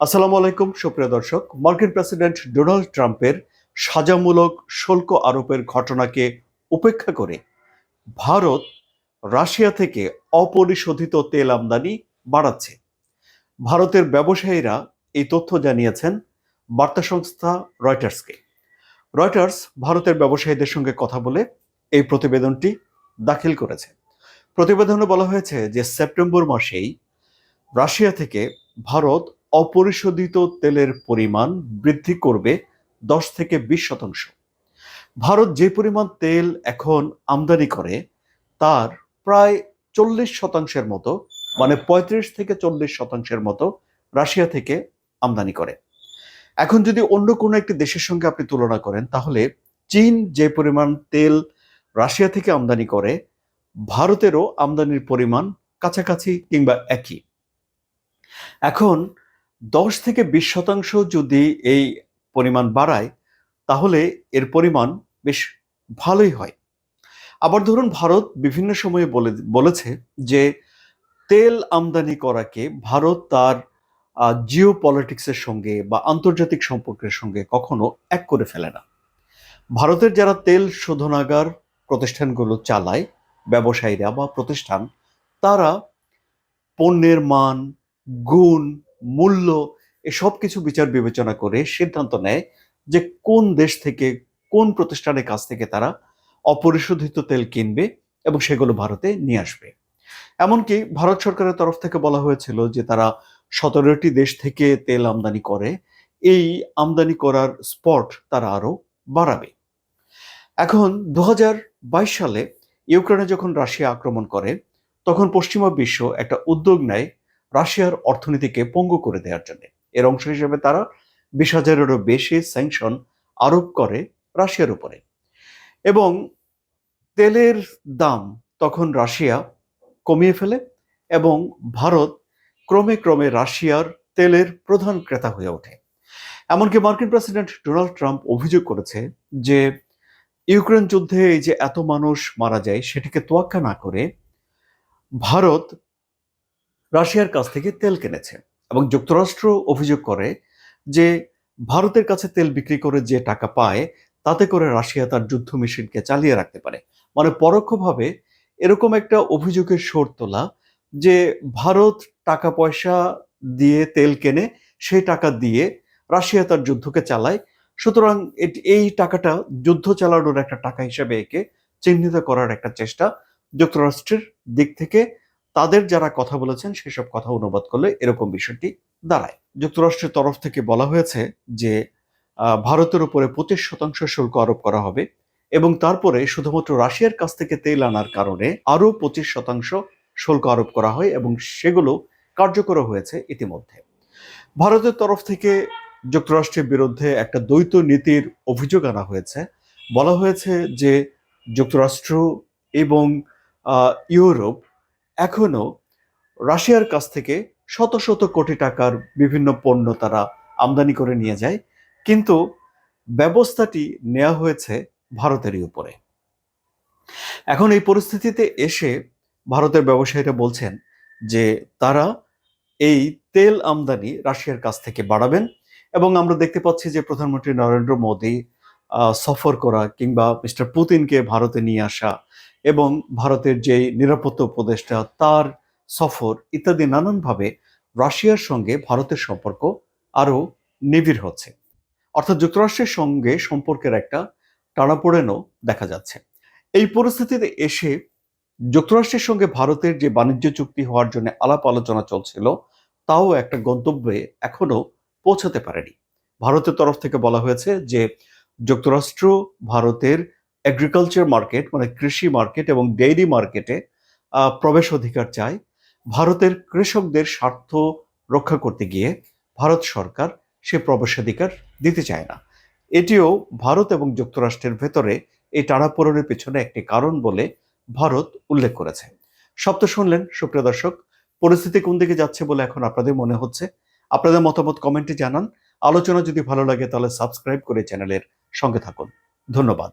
আসসালামু আলাইকুম, সুপ্রিয় দর্শক। মার্কিন প্রেসিডেন্ট ডোনাল্ড ট্রাম্পের সাজামূলক শুল্ক আরোপের ঘটনাকে উপেক্ষা করে ভারত রাশিয়া থেকে অপরিশোধিত তেল আমদানি বাড়াচ্ছে। ভারতের ব্যবসায়ীরা এই তথ্য জানিয়েছেন বার্তা সংস্থা রয়টার্সকে। রয়টার্স ভারতের ব্যবসায়ীদের সঙ্গে কথা বলে এই প্রতিবেদনটি দাখিল করেছে। প্রতিবেদনে বলা হয়েছে যে সেপ্টেম্বর মাসেই রাশিয়া থেকে ভারত অপরিশোধিত তেলের পরিমাণ বৃদ্ধি করবে দশ থেকে বিশ শতাংশ। ভারত যে পরিমাণ তেল এখন আমদানি করে, তার প্রায় চল্লিশ শতাংশের মতো মানে পঁয়ত্রিশ থেকে চল্লিশ শতাংশের মতো রাশিয়া থেকে আমদানি করে। এখন যদি অন্য কোনো একটি দেশের সঙ্গে আপনি তুলনা করেন, তাহলে চীন যে পরিমাণ তেল রাশিয়া থেকে আমদানি করে, ভারতেরও আমদানির পরিমাণ কাছাকাছি কিংবা একই। এখন দশ থেকে বিশ শতাংশ যদি এই পরিমাণ বাড়ায়, তাহলে এর পরিমাণ বেশ ভালোই হয়। আবার ধরুন ভারত বিভিন্ন সময়ে বলে, বলেছে যে তেল আমদানি করাকে ভারত তার জিও পলিটিক্সের সঙ্গে বা আন্তর্জাতিক সম্পর্কের সঙ্গে কখনো এক করে ফেলে না। ভারতের যারা তেল শোধনাগার প্রতিষ্ঠানগুলো চালায়, ব্যবসায়ীরা বা প্রতিষ্ঠান, তারা পণ্যের মান, গুণ মূল্য এসব কিছু বিচার বিবেচনা করে সিদ্ধান্ত নেয় যে কোন দেশ থেকে, কোন প্রতিষ্ঠানের কাছ থেকে তারা অপরিশোধিত তেল কিনবে এবং সেগুলো ভারতে নিয়ে আসবে। এমনকি ভারত সরকারের তরফ থেকে বলা হয়েছিল যে তারা সতেরোটি দেশ থেকে তেল আমদানি করে, এই আমদানি করার স্পট তারা আরও বাড়াবে। এখন দু হাজার বাইশ সালে ইউক্রেনে যখন রাশিয়া আক্রমণ করে, তখন পশ্চিমা বিশ্ব একটা উদ্যোগ নেয় রাশিয়ার অর্থনীতিকে পঙ্গু করে দেওয়ার জন্য। এর অংশ হিসেবে তারা বিশ হাজারেরও বেশি স্যাংশন আরোপ করে রাশিয়ার উপরে। এবং তেলের দাম তখন রাশিয়া কমিয়ে ফেলে এবং ভারত ক্রমে ক্রমে রাশিয়ার তেলের প্রধান ক্রেতা হয়ে ওঠে। এমনকি মার্কিন প্রেসিডেন্ট ডোনাল্ড ট্রাম্প অভিযোগ করেছে যে, ইউক্রেন যুদ্ধে এই যে এত মানুষ মারা যায়, সেটিকে তোয়াক্কা না করে ভারত রাশিয়ার কাছ থেকে তেল কিনেছে এবং যুক্তরাষ্ট্র অভিযোগ করে যে ভারতের কাছে তেল বিক্রি করে যে টাকা পায়, তাতে করে রাশিয়া তার যুদ্ধ মেশিনকে চালিয়ে রাখতে পারে। মানে পরোক্ষভাবে এরকম একটা অভিযোগের সোর তোলা যে ভারত টাকা পয়সা দিয়ে তেল কেনে, সেই টাকা দিয়ে রাশিয়া তার যুদ্ধকে চালায়। সুতরাং এই টাকাটা যুদ্ধ চালানোর একটা টাকা হিসেবে একে চিহ্নিত করার একটা চেষ্টা যুক্তরাষ্ট্রের দিক থেকে তাদের যারা কথা বলেছেন সেসব কথা অনুবাদ করলে এরকম বিষয়টি দাঁড়ায়। যুক্তরাষ্ট্রের তরফ থেকে বলা হয়েছে যে ভারতের উপরে পঁচিশ শতাংশ শুল্ক আরোপ করা হবে এবং তারপরে শুধুমাত্র রাশিয়ার কাছ থেকে তেল আনার কারণে আরও পঁচিশ শতাংশ শুল্ক আরোপ করা হয় এবং সেগুলো কার্যকর হয়েছে ইতিমধ্যে। ভারতের তরফ থেকে যুক্তরাষ্ট্রের বিরুদ্ধে একটা দ্বৈত নীতির অভিযোগ আনা হয়েছে। বলা হয়েছে যে, যুক্তরাষ্ট্র এবং ইউরোপ এখনও রাশিয়ার কাছ থেকে শত শত কোটি টাকার বিভিন্ন পণ্য তারা আমদানি করে নিয়ে যায়, কিন্তু ব্যবস্থাটি নেওয়া হয়েছে ভারতেরই উপরে। এখন এই পরিস্থিতিতে এসে ভারতের ব্যবসায়ীরা বলছেন যে তারা এই তেল আমদানি রাশিয়ার কাছ থেকে বাড়াবেন এবং আমরা দেখতে পাচ্ছি যে প্রধানমন্ত্রী নরেন্দ্র মোদী সফর করা কিংবা মিস্টার পুতিনকে ভারতে নিয়ে আসা এবং ভারতের যে নিরাপত্তা উপদেষ্টা তার সফর ইত্যাদি নানানভাবে রাশিয়ার সঙ্গে ভারতের সম্পর্ক আরও নিবিড় হচ্ছে। অর্থাৎ যুক্তরাষ্ট্রের সঙ্গে সম্পর্কের একটা টানাপোড়েনও দেখা যাচ্ছে। এই পরিস্থিতিতে এসে যুক্তরাষ্ট্রের সঙ্গে ভারতের যে বাণিজ্য চুক্তি হওয়ার জন্য আলাপ আলোচনা চলছিল, তাও একটা গন্তব্যে এখনও পৌঁছাতে পারেনি। ভারতের তরফ থেকে বলা হয়েছে যে যুক্তরাষ্ট্র ভারতের এগ্রিকালচার মার্কেট মানে কৃষি মার্কেট এবং ডেইরি মার্কেটে প্রবেশ অধিকার চায় ভারতের কৃষকদের স্বার্থ রক্ষা করতে গিয়ে ভারত সরকার সে প্রবেশাধিকার দিতে চায় না। এটিও ভারত এবং যুক্তরাষ্ট্রের ভেতরে এই টানাপোড়নের পেছনে একটি কারণ বলে ভারত উল্লেখ করেছে। সব তো শুনলেন, সুপ্রিয় দর্শক, পরিস্থিতি কোন দিকে যাচ্ছে বলে এখন আপনাদের মনে হচ্ছে? আপনাদের মতামত কমেন্টে জানান। আলোচনা যদি ভালো লাগে তাহলে সাবস্ক্রাইব করে চ্যানেলের সঙ্গে থাকুন। ধন্যবাদ।